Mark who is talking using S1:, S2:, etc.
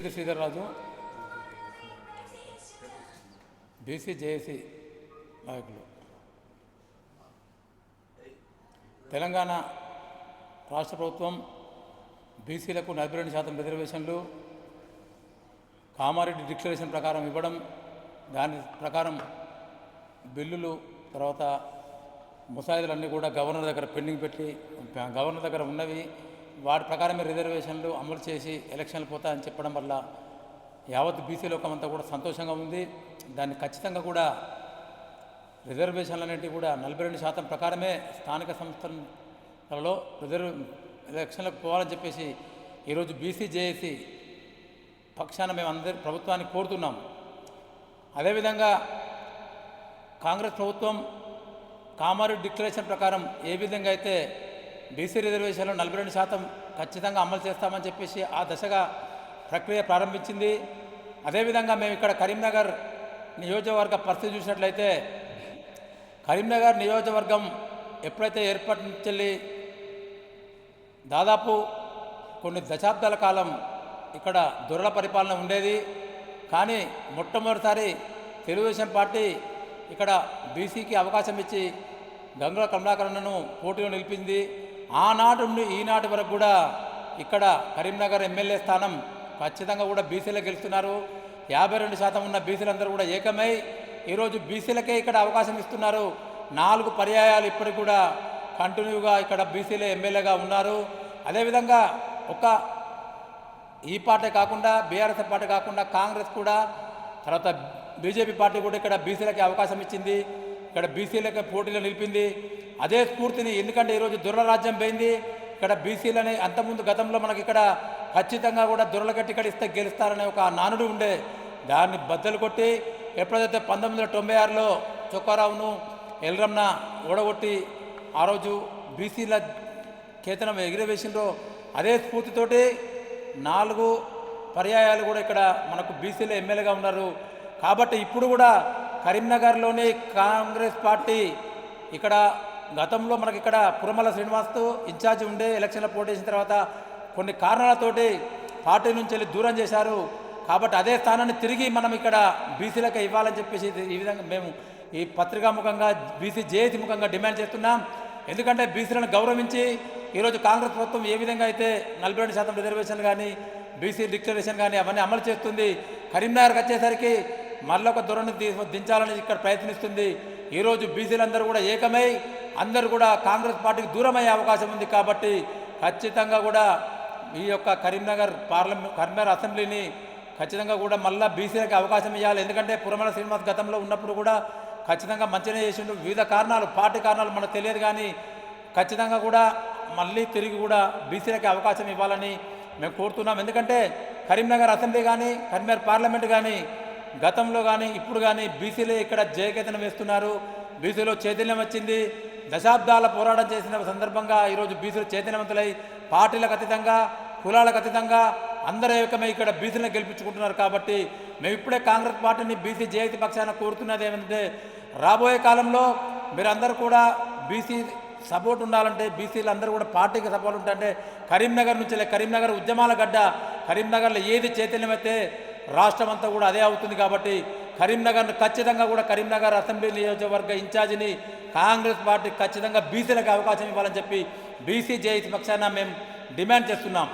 S1: BC రాజు BC JAC నాయకులు. తెలంగాణ రాష్ట్ర ప్రభుత్వం బీసీలకు నలభై రెండు శాతం రిజర్వేషన్లు కామారెడ్డి డిక్లరేషన్ ప్రకారం ఇవ్వడం దాని ప్రకారం బిల్లులు తర్వాత ముసాయిదాలన్నీ కూడా గవర్నర్ దగ్గర పెండింగ్ పెట్టి గవర్నర్ దగ్గర ఉన్నవి వాటి ప్రకారమే రిజర్వేషన్లు అమలు చేసి ఎలక్షన్లు పోతాయని చెప్పడం వల్ల యావత్ బీసీ లోకం అంతా కూడా సంతోషంగా ఉంది. దాన్ని ఖచ్చితంగా కూడా రిజర్వేషన్లు అనేటివి కూడా నలభై రెండు శాతం ప్రకారమే స్థానిక సంస్థలలో రిజర్వ్ ఎలక్షన్లకు పోవాలని చెప్పేసి ఈరోజు బీసీ జేఏసీ పక్షాన మేము అందరి ప్రభుత్వాన్ని కోరుతున్నాం. అదేవిధంగా కాంగ్రెస్ ప్రభుత్వం కామారెడ్డి డిక్లరేషన్ ప్రకారం ఏ విధంగా అయితే బీసీ రిజర్వేషన్లు నలభై రెండు శాతం ఖచ్చితంగా అమలు చేస్తామని చెప్పేసి ఆ దశగా ప్రక్రియ ప్రారంభించింది. అదేవిధంగా మేము ఇక్కడ కరీంనగర్ నియోజకవర్గ పరిస్థితి చూసినట్లయితే కరీంనగర్ నియోజకవర్గం ఎప్పుడైతే ఏర్పాటు నుంచి దాదాపు కొన్ని దశాబ్దాల కాలం ఇక్కడ దొరల పరిపాలన ఉండేది. కానీ మొట్టమొదటిసారి తెలుగుదేశం పార్టీ ఇక్కడ బీసీకి అవకాశం ఇచ్చి గంగుల కమలాకరణను పోటీలో నిలిపింది. ఆనాటి నుండి ఈనాటి వరకు కూడా ఇక్కడ కరీంనగర్ ఎమ్మెల్యే స్థానం ఖచ్చితంగా కూడా బీసీలే గెలుస్తున్నారు. యాభై రెండు శాతం ఉన్న బీసీలందరూ కూడా ఏకమై ఈరోజు బీసీలకే ఇక్కడ అవకాశం ఇస్తున్నారు. నాలుగు పర్యాయాలు ఇప్పటికి కూడా కంటిన్యూగా ఇక్కడ బీసీలే ఎమ్మెల్యేగా ఉన్నారు. అదేవిధంగా ఒక ఈ పార్టీ కాకుండా బీఆర్ఎస్ పార్టీ కాకుండా కాంగ్రెస్ కూడా తర్వాత బీజేపీ పార్టీ కూడా ఇక్కడ బీసీలకి అవకాశం ఇచ్చింది. ఇక్కడ బీసీలకి పోటీలో నిలిపింది. అదే స్ఫూర్తిని ఎందుకంటే ఈరోజు దుర్లరాజ్యం పోయింది. ఇక్కడ బీసీలని అంతకుముందు గతంలో మనకి ఇక్కడ ఖచ్చితంగా కూడా దొరల గట్టి ఇక్కడ ఇస్తే గెలుస్తారనే ఒక నానుడు ఉండే. దాన్ని బద్దలు కొట్టి ఎప్పుడైతే పంతొమ్మిది వందల తొంభై ఆరులో చొక్కారావును ఎల్రమ్న ఓడగొట్టి ఆ రోజు బీసీల కేతనం ఎగిరవేసిండ్రో అదే స్ఫూర్తితోటి నాలుగు పర్యాయాలు కూడా ఇక్కడ మనకు బీసీలో ఎమ్మెల్యేగా ఉన్నారు. కాబట్టి ఇప్పుడు కూడా కరీంనగర్లోని కాంగ్రెస్ పార్టీ ఇక్కడ గతంలో మనకి ఇక్కడ పురమల శ్రీనివాస్తో ఇన్ఛార్జ్ ఉండే ఎలక్షన్లో పోటీ చేసిన తర్వాత కొన్ని కారణాలతోటి పార్టీ నుంచి వెళ్ళి దూరం చేశారు. కాబట్టి అదే స్థానాన్ని తిరిగి మనం ఇక్కడ బీసీలకు ఇవ్వాలని చెప్పేసి ఇది- ఈ విధంగా మేము ఈ పత్రికాముఖంగా బీసీ జేఏసీ ముఖంగా డిమాండ్ చేస్తున్నాం. ఎందుకంటే బీసీలను గౌరవించి ఈరోజు కాంగ్రెస్ ప్రభుత్వం ఏ విధంగా అయితే నలభై రెండు శాతం రిజర్వేషన్ కానీ బీసీ డిక్లరేషన్ కానీ అవన్నీ అమలు చేస్తుంది కరీంనగర్కి వచ్చేసరికి మళ్ళొక ధోరణి దించాలని ఇక్కడ ప్రయత్నిస్తుంది. ఈరోజు బీసీలందరూ కూడా ఏకమై అందరూ కూడా కాంగ్రెస్ పార్టీకి దూరమయ్యే అవకాశం ఉంది కాబట్టి ఖచ్చితంగా కూడా ఈ యొక్క కరీంనగర్ పార్లమెంట్ కరీంనగర్ అసెంబ్లీని ఖచ్చితంగా కూడా మళ్ళీ బీసీలకు అవకాశం ఇవ్వాలి ఎందుకంటే పురమల శ్రీనివాస్ గతంలో ఉన్నప్పుడు కూడా ఖచ్చితంగా మంచిగా చేసిండు. వివిధ కారణాలు పార్టీ కారణాలు మనకు తెలియదు కానీ ఖచ్చితంగా కూడా మళ్ళీ తిరిగి కూడా బీసీలకి అవకాశం ఇవ్వాలని మేము కోరుతున్నాం. ఎందుకంటే కరీంనగర్ అసెంబ్లీ కానీ కరీంనగర్ పార్లమెంట్ కానీ గతంలో కానీ ఇప్పుడు కానీ బీసీలే ఇక్కడ జయకేతనం వేస్తున్నారు. బీసీలో చైతన్యం వచ్చింది. దశాబ్దాల పోరాటం చేసిన సందర్భంగా ఈరోజు బీసీలు చైతన్యవంతులై పార్టీలకు అతీతంగా కులాలకు అతీతంగా అందరూ ఏకమై ఇక్కడ బీసీలను గెలిపించుకుంటున్నారు కాబట్టి మేము ఇప్పుడే కాంగ్రెస్ పార్టీని బీసీ జయతి పక్షాన కోరుతున్నది ఏమంటే రాబోయే కాలంలో మీరందరూ కూడా బీసీ సపోర్ట్ ఉండాలంటే బీసీలు అందరూ కూడా పార్టీకి సపోర్ట్ ఉంటే కరీంనగర్ నుంచి లే- కరీంనగర్ ఉద్యమాల గడ్డ కరీంనగర్లో ఏది చైతన్యమైతే రాష్ట్రం అంతా కూడా అదే అవుతుంది కాబట్టి కరీంనగర్ను ఖచ్చితంగా కూడా కరీంనగర్ అసెంబ్లీ నియోజకవర్గ ఇన్ఛార్జిని కాంగ్రెస్ పార్టీ ఖచ్చితంగా బీసీలకు అవకాశం ఇవ్వాలని చెప్పి బీసీ జేఏసీ పక్షాన మేము డిమాండ్ చేస్తున్నాం.